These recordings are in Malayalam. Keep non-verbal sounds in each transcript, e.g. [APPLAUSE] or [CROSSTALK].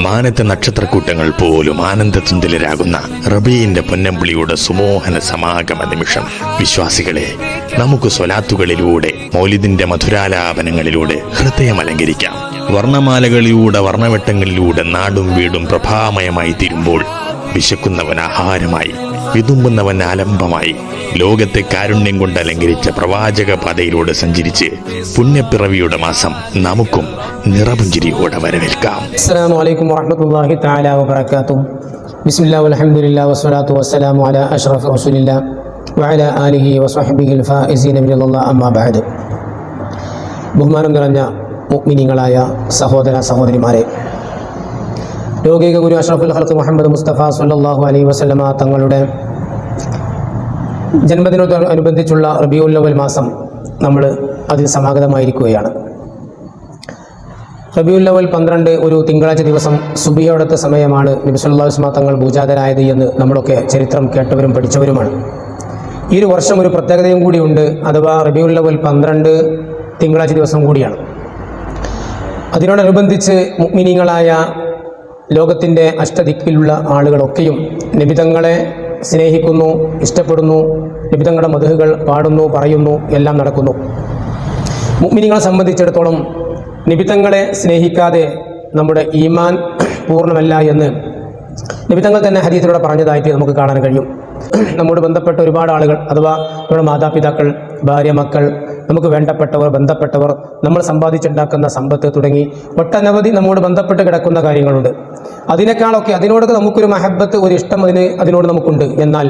മാനത്തെ നക്ഷത്രക്കൂട്ടങ്ങൾ പോലും ആനന്ദതുന്തിലരാകുന്ന റബീന്റെ പൊന്നമ്പിളിയുടെ സുമോഹന സമാഗമ നിമിഷം. വിശ്വാസികളെ നമുക്ക് സ്വലാത്തുകളിലൂടെ മൗലിദിന്റെ മധുരാലാപനങ്ങളിലൂടെ ഹൃദയം അലങ്കരിക്കാം വർണമാലകളിലൂടെ വർണവെട്ടങ്ങളിലൂടെ നാടും വീടും പ്രഭാമയമായി തീരുമ്പോൾ വിശക്കുന്നവൻ ആഹാരമായി വിതുമ്പുന്നവൻ ആലംബമായി ലോകത്തെ കാരുണ്യം കൊണ്ട് അലങ്കരിച്ച പ്രവാചക പാതയിലൂടെ സഞ്ചരിച്ച് പുണ്യപ്പിറവിയുടെ മാസം നമുക്കും നിറപുഞ്ചിരിയോടെ വരവേൽക്കാം. വസ്സലാത്തു വഅല ആലിഹി വസ്വഹബിഹിൽ ഫായിസീൻ അബ്ദുല്ലാ അമ്മാ ബഅദ്. ബഹുമാനം നിറഞ്ഞ മുഗ്മിനികളായ സഹോദര സഹോദരിമാരെ ലോകിക ഗുരു അഷ്റഫുൽ ഹൽക്ക് മുഹമ്മദ് മുസ്തഫ സല്ലല്ലാഹു അലൈ വസല്ലമ തങ്ങളുടെ ജന്മദിനത്തോടനുബന്ധിച്ചുള്ള റബിയുൽ അവൽ മാസം നമ്മൾ അതിൽ സമാഗതമായിരിക്കുകയാണ്. റബിയുൽ അവൽ പന്ത്രണ്ട് ഒരു തിങ്കളാഴ്ച ദിവസം സുബിയോടത്തെ സമയമാണ് നബിസുല്ലാസ്മ തങ്ങൾ പൂജാതരായത് എന്ന് നമ്മളൊക്കെ ചരിത്രം കേട്ടവരും പഠിച്ചവരുമാണ്. ഈ ഒരു വർഷം ഒരു പ്രത്യേകതയും കൂടിയുണ്ട് അഥവാ റബിയുൽ അവൽ പന്ത്രണ്ട് തിങ്കളാഴ്ച ദിവസം കൂടിയാണ്. അതിനോടനുബന്ധിച്ച് മുഗ്മിനീങ്ങളായ ലോകത്തിന്റെ അഷ്ടദിക്കിലുള്ള ആളുകളൊക്കെയും നിബിതങ്ങളെ സ്നേഹിക്കുന്നു ഇഷ്ടപ്പെടുന്നു നിബിതങ്ങളുടെ മധുഹുകൾ പാടുന്നു പറയുന്നു എല്ലാം നടക്കുന്നു. മുഗ്മിനികളെ സംബന്ധിച്ചിടത്തോളം നിബിതങ്ങളെ സ്നേഹിക്കാതെ നമ്മുടെ ഈമാൻ പൂർണമല്ല എന്ന് നിബിതങ്ങൾ തന്നെ ഹരീത്തിലൂടെ പറഞ്ഞതായിട്ട് നമുക്ക് കാണാൻ കഴിയും. നമ്മോട് ബന്ധപ്പെട്ട ഒരുപാട് ആളുകൾ അഥവാ നമ്മുടെ മാതാപിതാക്കൾ ഭാര്യ മക്കൾ നമുക്ക് വേണ്ടപ്പെട്ടവർ ബന്ധപ്പെട്ടവർ നമ്മൾ സമ്പാദിച്ചുണ്ടാക്കുന്ന സമ്പത്ത് തുടങ്ങി ഒട്ടനവധി നമ്മോട് ബന്ധപ്പെട്ട് കിടക്കുന്ന കാര്യങ്ങളുണ്ട്. അതിനേക്കാളൊക്കെ അതിനോട് നമുക്കൊരു മഹബത്ത് ഒരു ഇഷ്ടം അതിന് അതിനോട് നമുക്കുണ്ട്. എന്നാൽ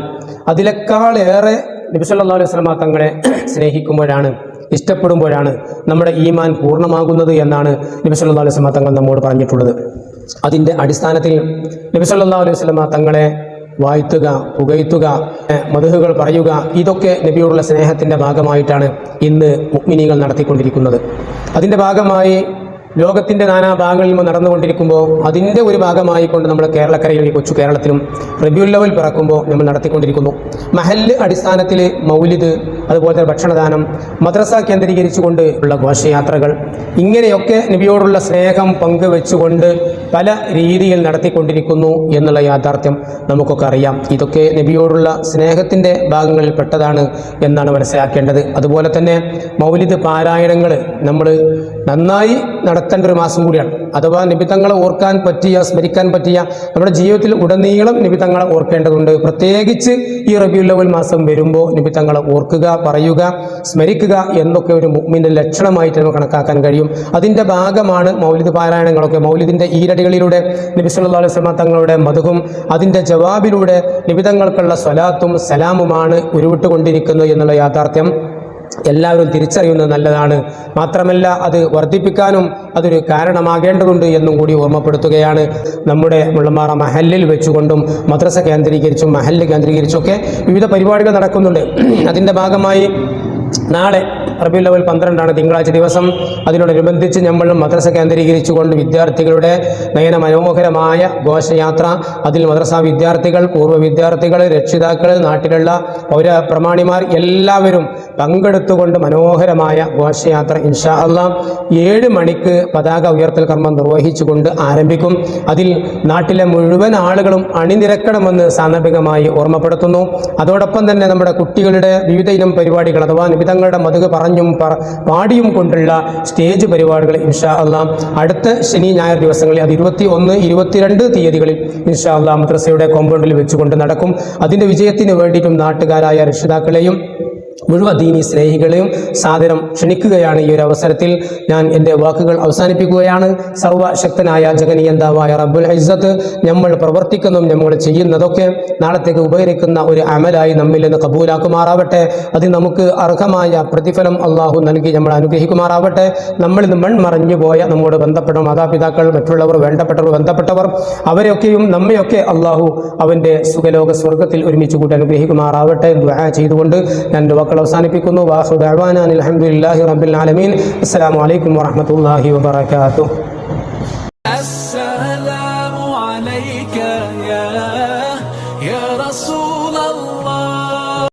അതിനേക്കാളേറെ നബിസല്ലാ അലൈഹി സ്വലമ തങ്ങളെ സ്നേഹിക്കുമ്പോഴാണ് ഇഷ്ടപ്പെടുമ്പോഴാണ് നമ്മുടെ ഈമാൻ പൂർണമാകുന്നത് എന്നാണ് നബി സല്ലല്ലാഹു അലൈഹി സ്വലാ തങ്ങൾ നമ്മോട് പറഞ്ഞിട്ടുള്ളത്. അതിന്റെ അടിസ്ഥാനത്തിൽ നബി സല്ലല്ലാഹു അലൈഹി സ്വലാ തങ്ങളെ വാഴ്ത്തുക പുകഴ്ത്തുക മധുഹുകൾ പറയുക ഇതൊക്കെ നബിയോടുള്ള സ്നേഹത്തിന്റെ ഭാഗമായിട്ടാണ് ഇന്ന് മുക്മിനികൾ നടത്തിക്കൊണ്ടിരിക്കുന്നത്. അതിന്റെ ഭാഗമായി ലോകത്തിന്റെ നാനാ ഭാഗങ്ങളിൽ നടന്നുകൊണ്ടിരിക്കുമ്പോൾ അതിന്റെ ഒരു ഭാഗമായി കൊണ്ട് നമ്മൾ കേരളക്കരയിൽ കൊച്ചു കേരളത്തിലും റബിയുല്ലവൽ പിറക്കുമ്പോൾ നമ്മൾ നടത്തിക്കൊണ്ടിരിക്കുന്നു. മഹൽ അടിസ്ഥാനത്തിൽ മൗലിദ് അതുപോലെ തന്നെ ഭക്ഷണദാനം മദ്രസ കേന്ദ്രീകരിച്ചുകൊണ്ട് ഉള്ള ഘോഷയാത്രകൾ ഇങ്ങനെയൊക്കെ നബിയോടുള്ള സ്നേഹം പങ്കുവെച്ചുകൊണ്ട് പല രീതിയിൽ നടത്തിക്കൊണ്ടിരിക്കുന്നു എന്നുള്ള യാഥാർത്ഥ്യം നമുക്കൊക്കെ അറിയാം. ഇതൊക്കെ നബിയോടുള്ള സ്നേഹത്തിന്റെ ഭാഗങ്ങളിൽ പെട്ടതാണ് എന്നാണ് മനസ്സിലാക്കേണ്ടത്. അതുപോലെ തന്നെ മൗലിദ് പാരായണങ്ങൾ നമ്മൾ നന്നായി നടത്തേണ്ട ഒരു മാസം കൂടിയാണ്. അഥവാ നിബിത്തങ്ങളെ ഓർക്കാൻ പറ്റിയ സ്മരിക്കാൻ പറ്റിയ നമ്മുടെ ജീവിതത്തിൽ ഉടനീളം നിബിത്തങ്ങളെ ഓർക്കേണ്ടതുണ്ട്. പ്രത്യേകിച്ച് ഈ റബിയുൽ ലവൽ മാസം വരുമ്പോൾ നിബിത്തങ്ങളെ ഓർക്കുക പറയുക സ്മരിക്കുക എന്നൊക്കെ ഒരു മുഗ്മിന്റെ ലക്ഷണമായിട്ട് നമുക്ക് കണക്കാക്കാൻ കഴിയും. അതിന്റെ ഭാഗമാണ് മൗലിദ് പാരായണങ്ങളൊക്കെ. മൗലിദിന്റെ ഈരടികളിലൂടെ നബി സല്ലല്ലാഹു അലൈഹി തങ്ങളുടെ മധുവും അതിന്റെ ജവാബിലൂടെ നിബിതങ്ങൾക്കുള്ള സ്വലാത്തും സലാമുമാണ് ഉരുവിട്ടുകൊണ്ടിരിക്കുന്നത് എന്നുള്ള യാഥാർത്ഥ്യം. എല്ലാവരും തിരിച്ചറിയുന്നത് നല്ലതാണ്. മാത്രമല്ല അത് വർദ്ധിപ്പിക്കാനും അതൊരു കാരണമാകേണ്ടതുണ്ട് എന്നും കൂടി ഓർമ്മപ്പെടുത്തുകയാണ്. നമ്മുടെ മുള്ളമാറ മഹല്ലിൽ വെച്ചുകൊണ്ടും മദ്രസ കേന്ദ്രീകരിച്ചും മഹല്ല് കേന്ദ്രീകരിച്ചൊക്കെ വിവിധ പരിപാടികൾ നടക്കുന്നുണ്ട്. [CLEARS THROAT] അതിന്റെ ഭാഗമായി നാളെ റബിയുൽ ലെവൽ പന്ത്രണ്ടാണ് തിങ്കളാഴ്ച ദിവസം. അതിനോടനുബന്ധിച്ച് നമ്മൾ മദ്രസ കേന്ദ്രീകരിച്ചുകൊണ്ട് വിദ്യാർത്ഥികളുടെ നയന മനോഹരമായ ഘോഷയാത്ര. അതിൽ മദ്രസ വിദ്യാർത്ഥികൾ പൂർവ വിദ്യാർത്ഥികൾ രക്ഷിതാക്കൾ നാട്ടിലുള്ള പൗര പ്രമാണിമാർ എല്ലാവരും പങ്കെടുത്തുകൊണ്ട് മനോഹരമായ ഘോഷയാത്ര ഇൻഷാ അല്ല ഏഴ് മണിക്ക് പതാക ഉയർത്തൽ കർമ്മം നിർവഹിച്ചുകൊണ്ട് ആരംഭിക്കും. അതിൽ നാട്ടിലെ മുഴുവൻ ആളുകളും അണിനിരക്കണമെന്ന് സാന്ദർഭികമായി ഓർമ്മപ്പെടുത്തുന്നു. അതോടൊപ്പം തന്നെ നമ്മുടെ കുട്ടികളുടെ വിവിധ ഇനം പരിപാടികൾ അഥവാ നിബിതങ്ങളുടെ മതുക പറഞ്ഞും പറ പാടിയും കൊണ്ടുള്ള സ്റ്റേജ് പരിപാടികൾ ഇൻഷാ അള്ളാം. അടുത്ത ശനി ഞായർ ദിവസങ്ങളിൽ അത് ഇരുപത്തി ഒന്ന് ഇരുപത്തിരണ്ട് തീയതികളിൽ ഇൻഷാ അള്ളാം മദ്രസയുടെ കോമ്പൗണ്ടിൽ വെച്ചുകൊണ്ട് നടക്കും. അതിന്റെ വിജയത്തിന് വേണ്ടിയിട്ടും നാട്ടുകാരായ രക്ഷിതാക്കളെയും മുഴുവൻ ദീനി സ്നേഹികളെയും സാദരം ക്ഷണിക്കുകയാണ് ഈ ഒരു അവസരത്തിൽ. ഞാൻ എന്റെ വാക്കുകൾ അവസാനിപ്പിക്കുകയാണ്. സർവശക്തനായ ജഗനിയന്താവായ റബ്ബുൽ ഇസ്സത്ത് നമ്മൾ പ്രവർത്തിക്കുന്നതും നമ്മൾ ചെയ്യുന്നതൊക്കെ നാളത്തേക്ക് ഉപകരിക്കുന്ന ഒരു അമലായി നമ്മിൽ നിന്ന് കബൂലാക്കുമാറാവട്ടെ. അത് നമുക്ക് അർഹമായ പ്രതിഫലം അള്ളാഹു നൽകി നമ്മൾ അനുഗ്രഹിക്കുമാറാവട്ടെ. നമ്മളിൽ നിന്ന് മൺമറഞ്ഞു പോയ നമ്മോട് ബന്ധപ്പെട്ട മാതാപിതാക്കൾ മറ്റുള്ളവർ വേണ്ടപ്പെട്ടവർ ബന്ധപ്പെട്ടവർ അവരെയൊക്കെയും നമ്മയൊക്കെ അള്ളാഹു അവന്റെ സുഖലോക സ്വർഗത്തിൽ ഒരുമിച്ച് കൂട്ടി അനുഗ്രഹിക്കുമാറാവട്ടെ ചെയ്തുകൊണ്ട് ഞാൻ വാക്കുകൾ അവസാനിപ്പിക്കുന്നു. വാഹു ദഅവാന അനിൽ ഹംദുലില്ലാഹി റബ്ബിൽ ആലമീൻ. അസ്സലാമു അലൈക്കും വറഹ്മത്തുള്ളാഹി വബറകാതുഹു.